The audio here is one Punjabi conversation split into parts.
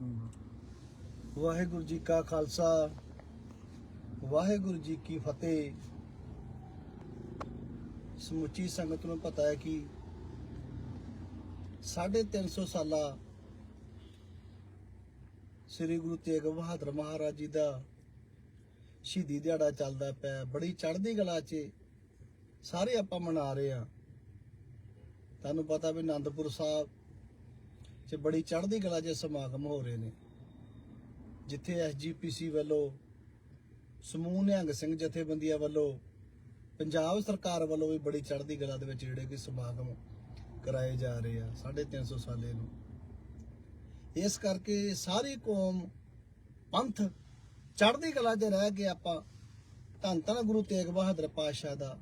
ਵਾਹਿਗੁਰੂ ਜੀ ਕਾ ਖਾਲਸਾ, ਵਾਹਿਗੁਰੂ ਜੀ ਕੀ ਫਤਿਹ। ਸਮੁੱਚੀ ਸੰਗਤ ਨੂੰ ਪਤਾ ਹੈ ਕਿ 350 ਸਾਲਾ ਸ੍ਰੀ ਗੁਰੂ ਤੇਗ ਬਹਾਦਰ ਮਹਾਰਾਜ ਜੀ ਦਾ ਸ਼ਹੀਦੀ ਦਿਹਾੜਾ ਚੱਲਦਾ ਪਿਆ ਬੜੀ ਚੜ੍ਹਦੀ ਕਲਾ 'ਚ ਸਾਰੇ ਆਪਾਂ ਮਨਾ ਰਹੇ ਆ ਤੁਹਾਨੂੰ ਪਤਾ ਵੀ ਆਨੰਦਪੁਰ ਸਾਹਿਬ 'ਚ ਬੜੀ ਚੜ੍ਹਦੀ ਕਲਾ 'ਚ ਸਮਾਗਮ ਹੋ ਰਹੇ ਨੇ। ਜਿੱਥੇ ਐਸਜੀਪੀਸੀ ਵੱਲੋਂ ਸਮੂਹ ਨਿਹੰਗ ਸਿੰਘ ਜਥੇਬੰਦੀਆਂ ਵੱਲੋਂ, ਪੰਜਾਬ ਸਰਕਾਰ ਵੱਲੋਂ ਵੀ ਬੜੀ ਚੜ੍ਹਦੀ ਕਲਾ ਦੇ ਵਿੱਚ ਜਿਹੜੇ ਕਿ ਸਮਾਗਮ ਕਰਾਏ ਜਾ ਰਹੇ ਆ 350 ਸਾਲੇ ਨੂੰ। ਇਸ ਕਰਕੇ ਸਾਰੀ ਕੌਮ ਪੰਥ ਚੜ੍ਹਦੀ ਕਲਾ 'ਚ ਰਹਿ ਕੇ ਆਪਾਂ ਧੰਨ ਧੰਨ ਗੁਰੂ ਤੇਗ ਬਹਾਦਰ ਪਾਤਸ਼ਾਹ ਦਾ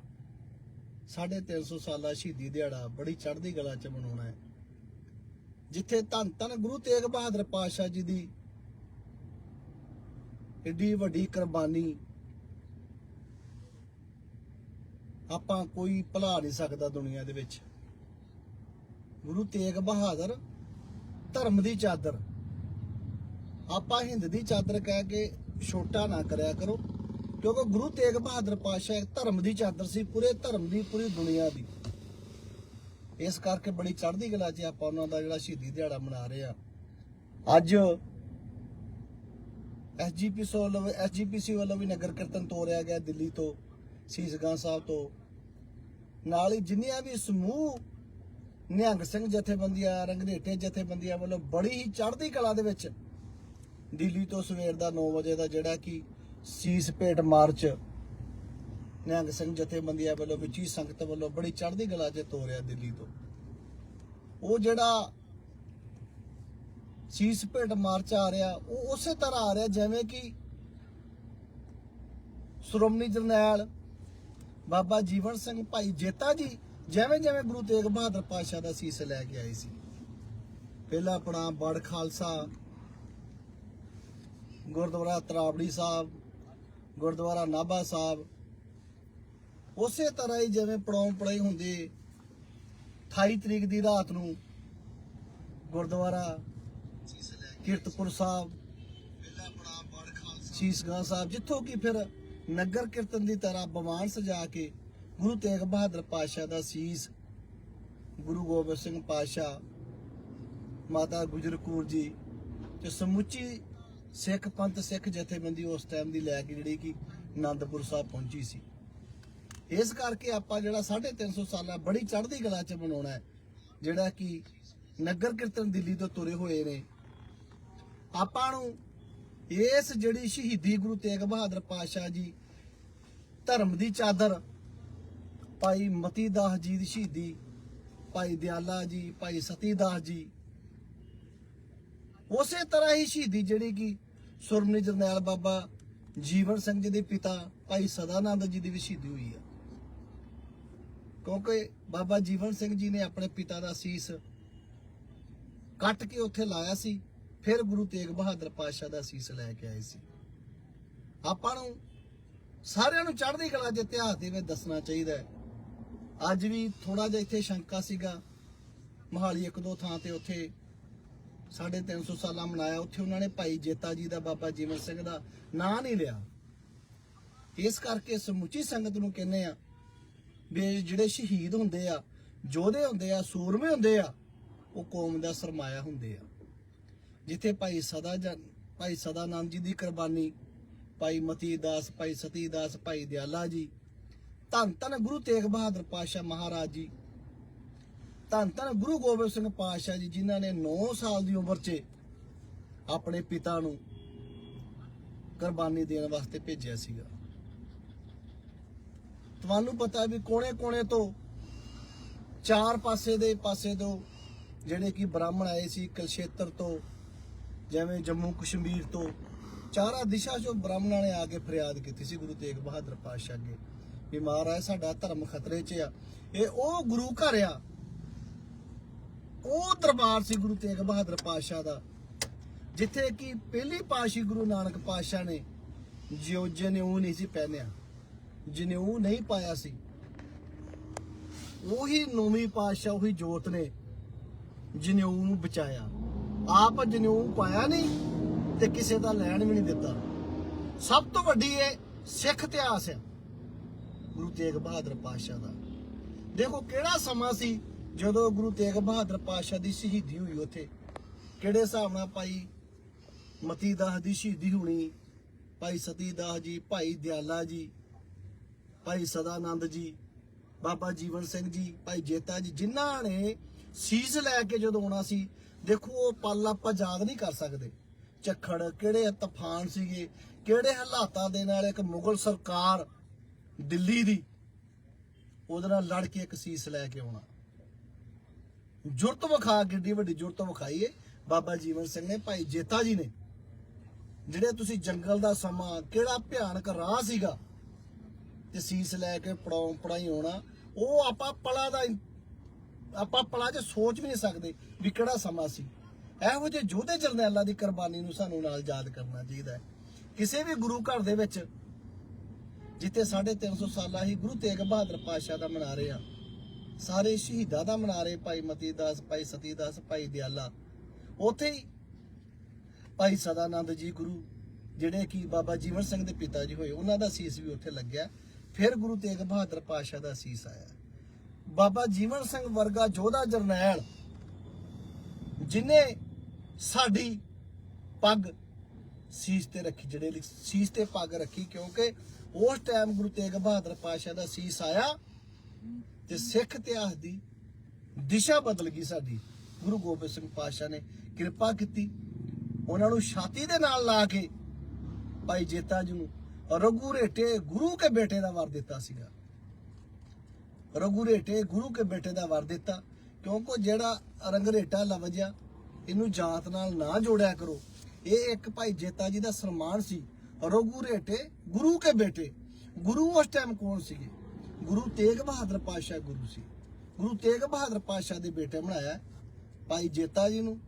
350 ਸਾਲਾ ਸ਼ਹੀਦੀ ਦਿਹਾੜਾ ਬੜੀ ਚੜ੍ਹਦੀ ਕਲਾ 'ਚ ਮਨਾਉਣਾ ਹੈ। ਜਿੱਥੇ ਧੰਨ ਧੰਨ ਗੁਰੂ ਤੇਗ ਬਹਾਦਰ ਪਾਤਸ਼ਾਹ ਜੀ ਦੀ ਏਡੀ ਵੱਡੀ ਕੁਰਬਾਨੀ ਆਪਾਂ ਕੋਈ ਭੁਲਾ ਨਹੀਂ ਸਕਦਾ ਦੁਨੀਆ ਦੇ ਵਿੱਚ। ਗੁਰੂ ਤੇਗ ਬਹਾਦਰ ਧਰਮ ਦੀ ਚਾਦਰ। ਆਪਾਂ ਹਿੰਦ ਦੀ ਚਾਦਰ ਕਹਿ ਕੇ ਛੋਟਾ ਨਾ ਕਰਿਆ ਕਰੋ, ਕਿਉਂਕਿ ਗੁਰੂ ਤੇਗ ਬਹਾਦਰ ਪਾਤਸ਼ਾਹ ਇੱਕ ਧਰਮ ਦੀ ਚਾਦਰ ਸੀ, ਪੂਰੇ ਧਰਮ ਦੀ, ਪੂਰੀ ਦੁਨੀਆ ਦੀ। ਇਸ ਕਰਕੇ ਬੜੀ ਚੜ੍ਹਦੀ ਕਲਾ 'ਚ ਆਪਾਂ ਉਹਨਾਂ ਦਾ ਜਿਹੜਾ ਸ਼ਹੀਦੀ ਦਿਹਾੜਾ ਮਨਾ ਰਹੇ ਆ ਅੱਜ ਐਸਜੀਪੀਸੀ ਵੱਲੋਂ ਐਸਜੀਪੀਸੀ ਵੱਲੋਂ ਵੀ ਨਗਰ ਕੀਰਤਨ ਤੋਰਿਆ ਗਿਆ ਦਿੱਲੀ ਤੋਂ ਸੀਸਗਾਂ ਸਾਹਿਬ ਤੋਂ। ਨਾਲ ਹੀ ਜਿੰਨੀਆਂ ਵੀ ਸਮੂਹ ਨਿਹੰਗ ਸਿੰਘ ਜਥੇਬੰਦੀਆਂ, ਰੰਗਰੇਟੇ ਜਥੇਬੰਦੀਆਂ ਵੱਲੋਂ ਬੜੀ ਹੀ ਚੜ੍ਹਦੀ ਕਲਾ ਦੇ ਵਿੱਚ ਦਿੱਲੀ ਤੋਂ ਸਵੇਰ ਦਾ 9 ਵਜੇ ਦਾ ਜਿਹੜਾ ਕਿ ਸੀਸ ਭੇਟ ਮਾਰਚ ਨਿਹੰਗ ਸਿੰਘ ਜਥੇਬੰਦੀਆਂ ਵੱਲੋਂ ਵਿੱਚ ਸੰਗਤ ਵੱਲੋਂ ਬੜੀ ਚੜ੍ਹਦੀ ਕਲਾ 'ਚ ਤੋਰਿਆ ਦਿੱਲੀ ਤੋਂ। ਉਹ ਜਿਹੜਾ ਸੀਸ ਭੇਟ ਮਾਰਚ ਆ ਰਿਹਾ, ਉਹ ਉਸੇ ਤਰ੍ਹਾਂ ਆ ਰਿਹਾ ਜਿਵੇਂ ਕਿ ਸ਼੍ਰੋਮਣੀ ਜਰਨੈਲ ਬਾਬਾ ਜੀਵਨ ਸਿੰਘ ਭਾਈ ਜੇਤਾ ਜੀ ਜਿਵੇਂ ਜਿਵੇਂ ਗੁਰੂ ਤੇਗ ਬਹਾਦਰ ਪਾਤਸ਼ਾਹ ਦਾ ਸੀਸ ਲੈ ਕੇ ਆਏ ਸੀ। ਪਹਿਲਾ ਆਪਣਾ ਬੜ ਖਾਲਸਾ, ਗੁਰਦੁਆਰਾ ਤਰਾਵੜੀ ਸਾਹਿਬ, ਗੁਰਦੁਆਰਾ ਨਾਭਾ ਸਾਹਿਬ ਉਸੇ ਤਰ੍ਹਾਂ ਹੀ ਜਿਵੇਂ ਪੜਾਉਂ ਪੜਾਈ ਹੁੰਦੀ 28 ਤਰੀਕ ਦੀ ਰਾਤ ਨੂੰ ਗੁਰਦੁਆਰਾ, ਕੀਰਤਪੁਰ ਸਾਹਿਬ ਸ਼ੀਸ਼ਗੰਜ ਸਾਹਿਬ, ਜਿੱਥੋਂ ਕਿ ਫਿਰ ਨਗਰ ਕੀਰਤਨ ਦੀ ਤਰ੍ਹਾਂ ਬਵਾਨ ਸਜਾ ਕੇ ਗੁਰੂ ਤੇਗ ਬਹਾਦਰ ਪਾਤਸ਼ਾਹ ਦਾ ਸੀਸ, ਗੁਰੂ ਗੋਬਿੰਦ ਸਿੰਘ ਪਾਤਸ਼ਾਹ, ਮਾਤਾ ਗੁਜਰ ਕੌਰ ਜੀ ਤੇ ਸਮੁੱਚੀ ਸਿੱਖ ਪੰਥ ਸਿੱਖ ਜਥੇਬੰਦੀ ਉਸ ਟਾਈਮ ਦੀ ਲੈ ਕੇ ਜਿਹੜੀ ਕਿ ਆਨੰਦਪੁਰ ਸਾਹਿਬ ਪਹੁੰਚੀ ਸੀ। ਇਸ ਕਰਕੇ ਆਪਾਂ ਜਿਹੜਾ 350 ਸਾਲਾ ਬੜੀ ਚੜ੍ਹਦੀ ਕਲਾ ਚ ਮਨਾਉਣਾ ਹੈ, ਜਿਹੜਾ ਕਿ ਨਗਰ ਕੀਰਤਨ ਦਿੱਲੀ ਤੋਂ ਤੁਰੇ ਹੋਏ ਨੇ। ਆਪਾਂ ਨੂੰ ਇਸ ਜਿਹੜੀ ਸ਼ਹੀਦੀ ਗੁਰੂ ਤੇਗ ਬਹਾਦਰ ਪਾਤਸ਼ਾਹ ਜੀ ਧਰਮ ਦੀ ਚਾਦਰ, ਭਾਈ ਮਤੀ ਦਾਸ ਜੀ ਦੀ ਸ਼ਹੀਦੀ, ਭਾਈ ਦਿਆਲਾ ਜੀ, ਭਾਈ ਸਤੀ ਦਾਸ ਜੀ, ਉਸੇ ਤਰ੍ਹਾਂ ਹੀ ਸ਼ਹੀਦੀ ਜਿਹੜੀ ਕਿ ਸੁਰਮਨੀ ਜਰਨੈਲ ਬਾਬਾ ਜੀਵਨ ਸਿੰਘ ਜੀ ਦੇ ਪਿਤਾ, ਭਾਈ ਸਦਾਨੰਦ ਜੀ ਦੀ ਵੀ ਸ਼ਹੀਦੀ ਹੋਈ ਆ। ਕਿਉਂਕਿ ਬਾਬਾ ਜੀਵਨ ਸਿੰਘ ਜੀ ਨੇ ਆਪਣੇ ਪਿਤਾ ਦਾ ਸੀਸ ਕੱਟ ਕੇ ਉੱਥੇ ਲਾਇਆ ਸੀ, ਫਿਰ ਗੁਰੂ ਤੇਗ ਬਹਾਦਰ ਪਾਤਸ਼ਾਹ ਦਾ ਸੀਸ ਲੈ ਕੇ ਆਏ ਸੀ। ਆਪਾਂ ਨੂੰ ਸਾਰਿਆਂ ਨੂੰ ਚੜ੍ਹਦੀ ਕਲਾ ਦੇ ਇਤਿਹਾਸ ਦੇ ਵਿੱਚ ਦੱਸਣਾ ਚਾਹੀਦਾ ਹੈ। ਅੱਜ ਵੀ ਥੋੜਾ ਜਿਹਾ ਇੱਥੇ ਸ਼ੰਕਾ ਸੀਗਾ। ਮਹਾਲੀ ਇੱਕ ਦੋ ਥਾਂ ਤੇ ਉੱਥੇ 350 ਸਾਲਾਂ ਮਨਾਇਆ। ਉੱਥੇ ਉਹਨਾਂ ਨੇ ਭਾਈ ਜੇਤਾ ਜੀ ਦਾ, ਬਾਬਾ ਜੀਵਨ ਸਿੰਘ ਦਾ ਨਾਂ ਨਹੀਂ ਲਿਆ। ਇਸ ਕਰਕੇ ਸਮੁੱਚੀ ਸੰਗਤ ਨੂੰ ਕਹਿੰਦੇ ਆ ਵੀ ਜਿਹੜੇ ਸ਼ਹੀਦ ਹੁੰਦੇ ਆ, ਯੋਧੇ ਹੁੰਦੇ ਆ, ਸੂਰਮੇ ਹੁੰਦੇ ਆ, ਉਹ ਕੌਮ ਦਾ ਸਰਮਾਇਆ ਹੁੰਦੇ ਆ। ਜਿੱਥੇ ਭਾਈ ਸਦਾ ਜਨ ਸਦਾ ਸਦਾਨੰਦ ਜੀ ਦੀ ਕੁਰਬਾਨੀ, ਭਾਈ ਮਤੀ ਦਾਸ, ਭਾਈ ਸਤੀ ਦਾਸ, ਭਾਈ ਦਿਆਲਾ ਜੀ, ਧੰਨ ਧੰਨ ਗੁਰੂ ਤੇਗ ਬਹਾਦਰ ਪਾਤਸ਼ਾਹ ਮਹਾਰਾਜ ਜੀ, ਧੰਨ ਧੰਨ ਗੁਰੂ ਗੋਬਿੰਦ ਸਿੰਘ ਪਾਤਸ਼ਾਹ ਜੀ, ਜਿਨ੍ਹਾਂ ਨੇ 9 ਸਾਲ ਦੀ ਉਮਰ 'ਚ ਆਪਣੇ ਪਿਤਾ ਨੂੰ ਕੁਰਬਾਨੀ ਦੇਣ ਵਾਸਤੇ ਭੇਜਿਆ ਸੀਗਾ। ਤੁਹਾਨੂੰ ਪਤਾ ਵੀ ਕੋਣੇ ਕੋਣੇ ਤੋਂ ਚਾਰ ਪਾਸੇ ਦੇ ਪਾਸੇ ਤੋਂ ਜਿਹੜੇ ਕਿ ਬ੍ਰਾਹਮਣ ਆਏ ਸੀ ਕਲਸ਼ੇਤਰ ਤੋਂ, ਜਿਵੇਂ ਜੰਮੂ ਕਸ਼ਮੀਰ ਤੋਂ, ਚਾਰਾਂ ਦਿਸ਼ਾ ਚੋਂ ਬ੍ਰਾਹਮਣਾਂ ਨੇ ਆ ਕੇ ਫਰਿਆਦ ਕੀਤੀ ਸੀ ਗੁਰੂ ਤੇਗ ਬਹਾਦਰ ਪਾਤਸ਼ਾਹ ਅੱਗੇ ਵੀ ਮਹਾਰਾਜ ਸਾਡਾ ਧਰਮ ਖਤਰੇ 'ਚ ਆ। ਇਹ ਉਹ ਗੁਰੂ ਘਰ ਆ। ਉਹ ਦਰਬਾਰ ਸੀ ਗੁਰੂ ਤੇਗ ਬਹਾਦਰ ਪਾਤਸ਼ਾਹ ਦਾ, ਜਿੱਥੇ ਕਿ ਪਹਿਲੀ ਪਾਸ਼ੀ ਗੁਰੂ ਨਾਨਕ ਪਾਤਸ਼ਾਹ ਨੇ ਜਿਓਜੇ ਨੇ ਉਹ ਨਹੀਂ ਸੀ ਪਹਿਨਿਆ। ਜਨੇਊ ਨਹੀਂ ਪਾਇਆ ਸੀ। ਉਹੀ ਨੌਵੀਂ ਪਾਤਸ਼ਾਹ, ਉਹੀ ਜੋਤ ਨੇ ਜਨੇਊ ਨੂੰ ਬਚਾਇਆ। ਆਪ ਜਨੇਊ ਪਾਇਆ ਨਹੀਂ ਤੇ ਕਿਸੇ ਦਾ ਲੈਣ ਵੀ ਨਹੀਂ ਦਿੱਤਾ। ਸਭ ਤੋਂ ਵੱਡੀ ਇਹ ਸਿੱਖ ਇਤਿਹਾਸ ਆ, ਗੁਰੂ ਤੇਗ ਬਹਾਦਰ ਪਾਤਸ਼ਾਹ ਦਾ। ਦੇਖੋ ਕਿਹੜਾ ਸਮਾਂ ਸੀ ਜਦੋਂ ਗੁਰੂ ਤੇਗ ਬਹਾਦਰ ਪਾਤਸ਼ਾਹ ਦੀ ਸ਼ਹੀਦੀ ਹੋਈ ਉੱਥੇ? ਕਿਹੜੇ ਹਿਸਾਬ ਨਾਲ ਭਾਈ ਮਤੀ ਦਾਸ ਦੀ ਸ਼ਹੀਦੀ ਹੋਣੀ, ਭਾਈ ਸਤੀ ਦਾਸ ਜੀ, ਭਾਈ ਦਿਆਲਾ ਜੀ ਭਾਈ ਸਦਾਨੰਦ ਜੀ, ਬਾਬਾ ਜੀਵਨ ਸਿੰਘ ਜੀ, ਭਾਈ ਜੇਤਾ ਜੀ, ਜਿਨ੍ਹਾਂ ਨੇ ਸੀਸ ਲੈ ਕੇ ਜਦੋਂ ਆਉਣਾ ਸੀ, ਦੇਖੋ ਉਹ ਪਲ ਆਪਾਂ ਯਾਦ ਨਹੀਂ ਕਰ ਸਕਦੇ। ਝੱਖੜ ਕਿਹੜੇ ਤੂਫਾਨ ਸੀਗੇ, ਕਿਹੜੇ ਹਾਲਾਤਾਂ ਦੇ ਨਾਲ ਇੱਕ ਮੁਗਲ ਸਰਕਾਰ ਦਿੱਲੀ ਦੀ ਉਹਦੇ ਨਾਲ ਲੜ ਕੇ ਇੱਕ ਸੀਸ ਲੈ ਕੇ ਆਉਣਾ। ਜੁਰਤ ਵਿਖਾ ਕਿੱਡੀ ਵੱਡੀ ਜੁਰਤ ਵਿਖਾਈਏ ਬਾਬਾ ਜੀਵਨ ਸਿੰਘ ਨੇ, ਭਾਈ ਜੇਤਾ ਜੀ ਨੇ। ਜਿਹੜੇ ਤੁਸੀਂ ਜੰਗਲ ਦਾ ਸਮਾਂ, ਕਿਹੜਾ ਭਿਆਨਕ ਰਾਹ ਸੀਗਾ ਤੇ ਸੀਸ ਲੈ ਕੇ ਪੜਾਉ ਪੜਾਈ ਹੋਣਾ ਉਹ ਆਪਾਂ ਪਲਾ ਦਾ ਆਪਾਂ ਪਲਾ 'ਚ ਸੋਚ ਵੀ ਨਹੀਂ ਸਕਦੇ ਵੀ ਕਿਹੜਾ ਸਮਾਂ ਸੀ। ਇਹੋ ਜਿਹੇ ਯੋਧੇ ਜਰਨੈਲਾਂ ਦੀ ਕੁਰਬਾਨੀ ਨੂੰ ਸਾਨੂੰ ਨਾਲ ਯਾਦ ਕਰਨਾ ਚਾਹੀਦਾ ਹੈ। ਕਿਸੇ ਵੀ ਗੁਰੂ ਘਰ ਦੇ ਵਿੱਚ ਜਿੱਥੇ 350 ਸਾਲਾ ਹੀ ਗੁਰੂ ਤੇਗ ਬਹਾਦਰ ਪਾਤਸ਼ਾਹ ਦਾ ਮਨਾ ਰਹੇ ਆ, ਸਾਰੇ ਸ਼ਹੀਦਾਂ ਦਾ ਮਨਾ ਰਹੇ ਭਾਈ ਮਤੀ ਦਾਸ ਭਾਈ ਸਤੀ ਦਾਸ ਭਾਈ ਦਿਆਲਾ, ਉੱਥੇ ਹੀ ਭਾਈ ਸਦਾਨੰਦ ਜੀ ਗੁਰੂ, ਜਿਹੜੇ ਕਿ ਬਾਬਾ ਜੀਵਨ ਸਿੰਘ ਦੇ ਪਿਤਾ ਜੀ ਹੋਏ, ਉਹਨਾਂ ਦਾ ਸੀਸ ਵੀ ਉੱਥੇ ਲੱਗਿਆ। ਫਿਰ ਗੁਰੂ ਤੇਗ ਬਹਾਦਰ ਪਾਤਸ਼ਾਹ ਦਾ ਸੀਸ ਆਇਆ। ਬਾਬਾ ਜੀਵਨ ਸਿੰਘ ਵਰਗਾ ਯੋਧਾ ਜਰਨੈਲ, ਜਿਨੇ ਸਾਡੀ ਪੱਗ ਸੀਸ ਤੇ ਰੱਖੀ, ਜਿਹੜੇ ਸੀਸ ਤੇ ਪੱਗ ਰੱਖੀ, ਕਿਉਂਕਿ ਉਸ ਟਾਈਮ ਗੁਰੂ ਤੇਗ ਬਹਾਦਰ ਪਾਤਸ਼ਾਹ ਦਾ ਸੀਸ ਆਇਆ ਤੇ ਸਿੱਖ ਇਤਿਹਾਸ ਦੀ ਦਿਸ਼ਾ ਬਦਲ ਗਈ ਸਾਡੀ। ਗੁਰੂ ਗੋਬਿੰਦ ਸਿੰਘ ਪਾਤਸ਼ਾਹ ਨੇ ਕਿਰਪਾ ਕੀਤੀ। ਉਹਨਾਂ ਨੂੰ ਛਾਤੀ ਦੇ ਨਾਲ ਲਾ ਕੇ ਭਾਈ ਜੇਤਾ ਜੀ ਨੂੰ ਰਘੂ ਰੇਟੇ ਗੁਰੂ ਕੇ ਬੇਟੇ ਦਾ ਵਰ ਦਿੱਤਾ ਸੀਗਾ। ਰਘੂ ਰੇਟੇ ਗੁਰੂ ਕੇ ਬੇਟੇ ਦਾ ਵਰ ਦਿੱਤਾ। ਕਿਉਂਕਿ ਜਿਹੜਾ ਰੰਗਰੇਟਾ ਲਵਜਿਆ, ਇਹਨੂੰ ਜਾਤ ਨਾਲ ਨਾ ਜੋੜਿਆ ਕਰੋ। ਇਹ ਇੱਕ ਭਾਈ ਜੇਤਾ ਜੀ ਦਾ ਸਨਮਾਨ ਸੀ। ਰਘੂ ਰੇਟੇ ਗੁਰੂ ਕੇ ਬੇਟੇ। ਗੁਰੂ ਉਸ ਟਾਈਮ ਕੌਣ ਸੀਗੇ? ਗੁਰੂ ਤੇਗ ਬਹਾਦਰ ਪਾਤਸ਼ਾਹ ਗੁਰੂ ਸੀ। ਗੁਰੂ ਤੇਗ ਬਹਾਦਰ ਪਾਤਸ਼ਾਹ ਦੇ ਬੇਟੇ ਬਣਾਇਆ ਭਾਈ ਜੇਤਾ ਜੀ ਨੂੰ।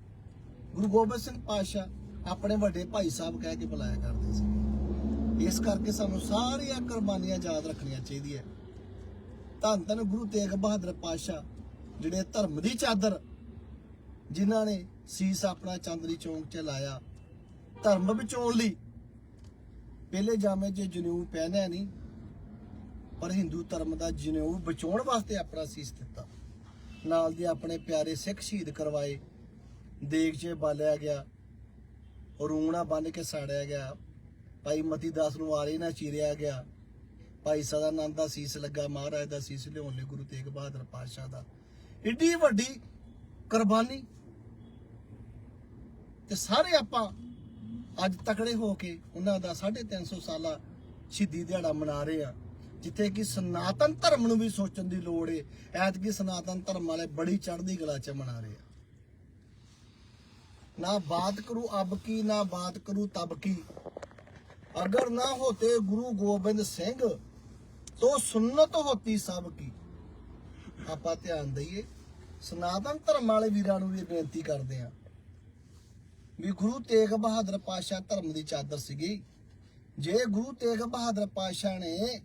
ਗੁਰੂ ਗੋਬਿੰਦ ਸਿੰਘ ਪਾਤਸ਼ਾਹ ਆਪਣੇ ਵੱਡੇ ਭਾਈ ਸਾਹਿਬ ਕਹਿ ਕੇ ਬੁਲਾਇਆ ਕਰਦੇ ਸੀ। ਇਸ ਕਰਕੇ ਸਾਨੂੰ ਸਾਰੀਆਂ ਕੁਰਬਾਨੀਆਂ ਯਾਦ ਰੱਖਣੀਆਂ ਚਾਹੀਦੀਆਂ। ਧੰਨ ਧੰਨ ਗੁਰੂ ਤੇਗ ਬਹਾਦਰ ਪਾਤਸ਼ਾਹ, ਜਿਹੜੇ ਧਰਮ ਦੀ ਚਾਦਰ ਜਿਨ੍ਹਾਂ ਨੇ ਸੀਸ ਆਪਣਾ ਚਾਂਦਨੀ ਚੌਂਕ 'ਚ ਲਾਇਆ, ਧਰਮ ਬਚਾਉਣ ਲਈ। ਪਹਿਲੇ ਜਾਮੇ 'ਚ ਜਨੇਊ ਪਹਿਨਿਆ ਨਹੀਂ, ਪਰ ਹਿੰਦੂ ਧਰਮ ਦਾ ਜਨੇਊ ਬਚਾਉਣ ਵਾਸਤੇ ਆਪਣਾ ਸੀਸ ਦਿੱਤਾ। ਨਾਲ ਦੇ ਆਪਣੇ ਪਿਆਰੇ ਸਿੱਖ ਸ਼ਹੀਦ ਕਰਵਾਏ। ਦੇਗ 'ਚ ਬਾਲਿਆ ਗਿਆ, ਰੂਣਾ ਬੰਨ ਕੇ ਸਾੜਿਆ ਗਿਆ। ਭਾਈ ਮਤੀ ਦਾਸ ਨੂੰ ਆਰੇ ਨਾਲ ਚੀਰਿਆ ਗਿਆ। ਭਾਈ ਸਦਾਨੰਦ ਦਾ ਸੀਸ ਲੱਗਾ, ਮਹਾਰਾਜ ਦਾ ਸੀਸ ਲਿਆਉਣ ਲਈ ਗੁਰੂ ਤੇਗ ਬਹਾਦਰ ਪਾਤਸ਼ਾਹ ਦਾ। ਇੱਡੀ ਵੱਡੀ ਕੁਰਬਾਨੀ। ਤੇ ਸਾਰੇ ਆਪਾਂ ਅੱਜ ਤਕੜੇ ਹੋ ਕੇ ਉਹਨਾਂ ਦਾ 350 ਸਾਲਾ ਸ਼ਹੀਦੀ ਦਿਹਾੜਾ ਮਨਾ ਰਹੇ ਆ ਜਿੱਥੇ ਕਿ ਸਨਾਤਨ ਧਰਮ ਨੂੰ ਵੀ ਸੋਚਣ ਦੀ ਲੋੜ ਏ। ਐਤਕੀ ਸਨਾਤਨ ਧਰਮ ਵਾਲੇ ਬੜੀ ਚੜ੍ਹਦੀ ਕਲਾ ਚ ਮਨਾ ਰਹੇ ਆ। ਨਾ ਬਾਤ ਕਰੂ ਅਬ ਕੀ, ਨਾ ਬਾਤ ਕਰੂ ਤਬ ਕੀ। ਅਗਰ ਨਾ ਹੋਤੇ ਗੁਰੂ ਗੋਬਿੰਦ ਸਿੰਘ, ਤੋ ਸੁਨਨਤ ਹੋਤੀ ਸਭ ਕੀ। ਆਪਾਂ ਧਿਆਨ ਦਈਏ, ਸਨਾਤਨ ਧਰਮ ਵਾਲੇ ਵੀਰਾਂ ਨੂੰ ਵੀ ਬੇਨਤੀ ਕਰਦੇ ਆ ਵੀ ਗੁਰੂ ਤੇਗ ਬਹਾਦਰ ਪਾਤਸ਼ਾਹ ਧਰਮ ਦੀ ਚਾਦਰ ਸੀਗੀ। ਜੇ ਗੁਰੂ ਤੇਗ ਬਹਾਦਰ ਪਾਤਸ਼ਾਹ ਨੇ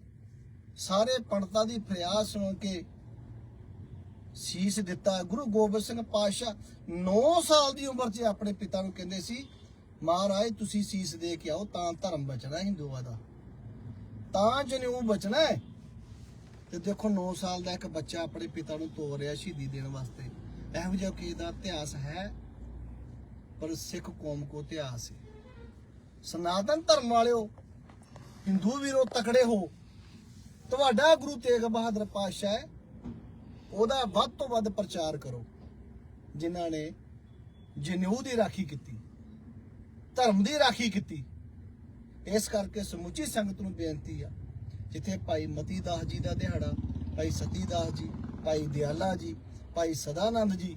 ਸਾਰੇ ਪੰਡਤਾਂ ਦੀ ਫਰਿਆਦ ਸੁਣ ਕੇ ਸੀਸ ਦਿੱਤਾ, ਗੁਰੂ ਗੋਬਿੰਦ ਸਿੰਘ ਪਾਤਸ਼ਾਹ 9 ਸਾਲ ਦੀ ਉਮਰ 'ਚ ਆਪਣੇ ਪਿਤਾ ਨੂੰ ਕਹਿੰਦੇ ਸੀ ਮਹਾਰਾਜ, ਤੁਸੀਂ ਸੀਸ ਦੇ ਕੇ ਆਓ, ਤਾਂ ਧਰਮ ਬਚਣਾ ਹਿੰਦੂਆਂ ਦਾ। ਤਾਂ ਜਨੇਊ ਬਚਣਾ ਹੈ। ਤੇ ਦੇਖੋ 9 ਸਾਲ ਦਾ ਇੱਕ ਬੱਚਾ ਆਪਣੇ ਪਿਤਾ ਨੂੰ ਤੋਰ ਰਿਹਾ ਸ਼ਹੀਦੀ ਦੇਣ ਵਾਸਤੇ। ਇਹੋ ਜਿਹਾ ਕੀ ਦਾ ਇਤਿਹਾਸ ਹੈ? ਪਰ ਸਿੱਖ ਕੌਮ ਕੋ ਇਤਿਹਾਸ ਹੈ। ਸਨਾਤਨ ਧਰਮ ਵਾਲਿਓ, ਹਿੰਦੂ ਵੀਰੋ, ਤਕੜੇ ਹੋ। ਤੁਹਾਡਾ ਗੁਰੂ ਤੇਗ ਬਹਾਦਰ ਪਾਤਸ਼ਾਹ ਹੈ। ਉਹਦਾ ਵੱਧ ਤੋਂ ਵੱਧ ਪ੍ਰਚਾਰ ਕਰੋ। ਜਿਨ੍ਹਾਂ ਨੇ ਜਨੇਊ ਦੀ ਰਾਖੀ ਕੀਤੀ। ਧਰਮ ਦੀ ਰਾਖੀ ਕੀਤੀ। ਇਸ ਕਰਕੇ ਸਮੁੱਚੀ ਸੰਗਤ ਨੂੰ ਬੇਨਤੀ ਆ, ਜਿੱਥੇ ਭਾਈ ਮਤੀ ਦਾਸ ਜੀ ਦਾ ਦਿਹਾੜਾ, ਭਾਈ ਸਤੀ ਦਾਸ ਜੀ, ਭਾਈ ਦਿਆਲਾ ਜੀ, ਭਾਈ ਸਦਾਨੰਦ ਜੀ,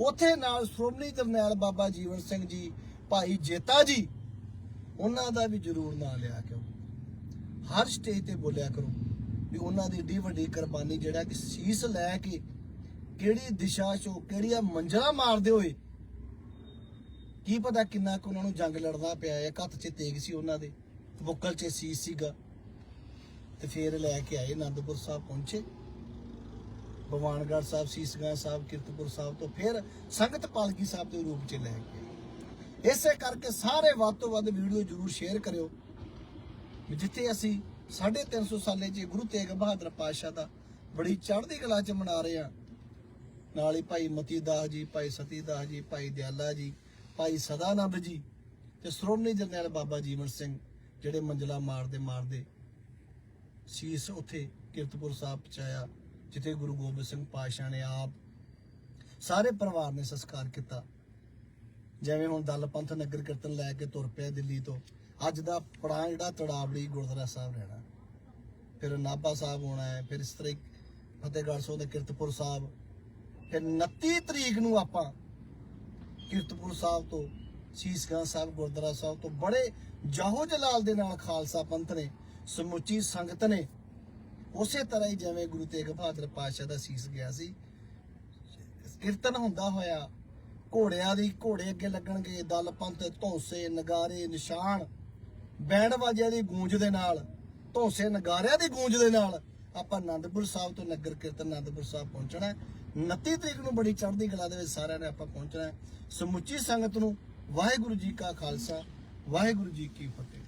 ਉਥੇ ਨਾਲ ਸ਼੍ਰੋਮਣੀ ਜਰਨੈਲ ਬਾਬਾ ਜੀਵਨ ਸਿੰਘ ਜੀ, ਭਾਈ ਜੇਤਾ ਜੀ, ਉਹਨਾਂ ਦਾ ਵੀ ਜ਼ਰੂਰ ਨਾਂ ਲਿਆ ਕਰੋ। ਹਰ ਸਟੇਜ ਤੇ ਬੋਲਿਆ ਕਰੋ ਵੀ ਉਹਨਾਂ ਦੀ ਏਡੀ ਵੱਡੀ ਕੁਰਬਾਨੀ ਜਿਹੜਾ ਕਿ ਸੀਸ ਲੈ ਕੇ ਕਿਹੜੀ ਦਿਸ਼ਾ ਚੋਂ ਕਿਹੜੀਆਂ ਮੰਜ਼ਲਾਂ ਮਾਰਦੇ ਹੋਏ ਕੀ ਪਤਾ ਕਿੰਨਾ ਕੁ ਉਹਨਾਂ ਨੂੰ ਜੰਗ ਲੜਨਾ ਪਿਆ ਇੱਕ ਹੱਥ 'ਚ ਤੇਗ ਸੀ ਉਹਨਾਂ ਦੇ ਬੁੱਕਲ 'ਚ ਸੀਸ ਸੀਗਾ। ਤੇ ਫੇਰ ਲੈ ਕੇ ਆਏ ਅਨੰਦਪੁਰ ਸਾਹਿਬ ਪਹੁੰਚੇ। ਭਗਵਾਨਗੜ੍ਹ ਸਾਹਿਬ ਸੀਸਗੰਜ ਸਾਹਿਬ, ਕਿਰਤਪੁਰ ਸਾਹਿਬ ਤੋਂ ਫਿਰ ਸੰਗਤ ਪਾਲਕੀ ਸਾਹਿਬ ਦੇ ਰੂਪ 'ਚ ਲੈ ਕੇ ਇਸੇ ਕਰਕੇ ਸਾਰੇ ਵੱਧ ਤੋਂ ਵੱਧ ਵੀਡੀਓ ਜਰੂਰ ਸ਼ੇਅਰ ਕਰਿਓ। ਜਿੱਥੇ ਅਸੀਂ 350 ਸਾਲੇ 'ਚ ਗੁਰੂ ਤੇਗ ਬਹਾਦਰ ਪਾਤਸ਼ਾਹ ਦਾ ਬੜੀ ਚੜ੍ਹਦੀ ਕਲਾ 'ਚ ਮਨਾ ਰਹੇ ਆ ਨਾਲ ਹੀ ਭਾਈ ਮਤੀ ਦਾਸ ਜੀ, ਭਾਈ ਸਤੀ ਦਾਸ ਜੀ, ਭਾਈ ਦਿਆਲਾ ਜੀ ਭਾਈ ਸਦਾਨੰਦ ਜੀ ਤੇ ਸ਼੍ਰੋਮਣੀ ਜਰਨੈਲ ਬਾਬਾ ਜੀਵਨ ਸਿੰਘ ਜਿਹੜੇ ਮੰਜਲਾ ਮਾਰਦੇ ਮਾਰਦੇ ਸੀਸ ਉੱਥੇ ਕੀਰਤਪੁਰ ਸਾਹਿਬ ਪਹੁੰਚਾਇਆ, ਜਿੱਥੇ ਗੁਰੂ ਗੋਬਿੰਦ ਸਿੰਘ ਪਾਤਸ਼ਾਹ ਨੇ ਆਪ ਸਾਰੇ ਪਰਿਵਾਰ ਨੇ ਸੰਸਕਾਰ ਕੀਤਾ। ਜਿਵੇਂ ਹੁਣ ਦਲ ਪੰਥ ਨਗਰ ਕੀਰਤਨ ਲੈ ਕੇ ਤੁਰ ਪਿਆ ਦਿੱਲੀ ਤੋਂ, ਅੱਜ ਦਾ ਪੜਾਅ ਜਿਹੜਾ ਤੜਾਵੜੀ ਗੁਰਦੁਆਰਾ ਸਾਹਿਬ ਰਹਿਣਾ। ਫਿਰ ਨਾਭਾ ਸਾਹਿਬ ਹੋਣਾ ਹੈ, ਫਿਰ ਇਸ ਤਰ੍ਹਾਂ ਫਤਿਹਗੜ੍ਹ ਸਾਹਿਬ ਦੇ ਕੀਰਤਪੁਰ ਸਾਹਿਬ। ਫਿਰ 29 ਤਰੀਕ ਨੂੰ ਆਪਾਂ ਕੀਰਤਪੁਰ ਸਾਹਿਬ ਤੋਂ, ਸੀਸਗੰਜ ਸਾਹਿਬ, ਗੁਰਦੁਆਰਾ ਸਾਹਿਬ ਤੋਂ ਬੜੇ ਜਾਹੋ ਜਲਾਲ ਦੇ ਨਾਲ ਖਾਲਸਾ ਪੰਥ ਨੇ, ਸਮੁੱਚੀ ਸੰਗਤ ਨੇ, ਉਸੇ ਤਰ੍ਹਾਂ ਹੀ ਜਿਵੇਂ ਗੁਰੂ ਤੇਗ ਬਹਾਦਰ ਪਾਤਸ਼ਾਹ ਦਾ ਸੀਸ ਗਿਆ ਸੀ, ਕੀਰਤਨ ਹੁੰਦਾ ਹੋਇਆ, ਘੋੜਿਆਂ ਦੀ ਘੋੜੇ ਅੱਗੇ ਲੱਗਣਗੇ, ਦਲ ਪੰਥ, ਧੌਂਸੇ, ਨਗਾਰੇ, ਨਿਸ਼ਾਨ ਬੈਂਡ ਬਾਜਿਆਂ ਦੀ ਗੂੰਜ ਦੇ ਨਾਲ, ਧੌਂਸੇ, ਨਗਾਰਿਆਂ ਦੀ ਗੂੰਜ ਦੇ ਨਾਲ ਆਪਾਂ ਆਨੰਦਪੁਰ ਸਾਹਿਬ ਤੋਂ ਨਗਰ ਕੀਰਤਨ ਆਨੰਦਪੁਰ ਸਾਹਿਬ ਪਹੁੰਚਣਾ 29 ਤਰੀਕ ਨੂੰ ਬੜੀ ਚੜ੍ਹਦੀ ਕਲਾ ਦੇ ਵਿੱਚ ਸਾਰਿਆਂ ਨੇ ਆਪਾਂ ਪਹੁੰਚਣਾ ਹੈ। ਸਮੁੱਚੀ ਸੰਗਤ ਨੂੰ ਵਾਹਿਗੁਰੂ ਜੀ ਕਾ ਖਾਲਸਾ, ਵਾਹਿਗੁਰੂ ਜੀ ਕੀ ਫਤਿਹ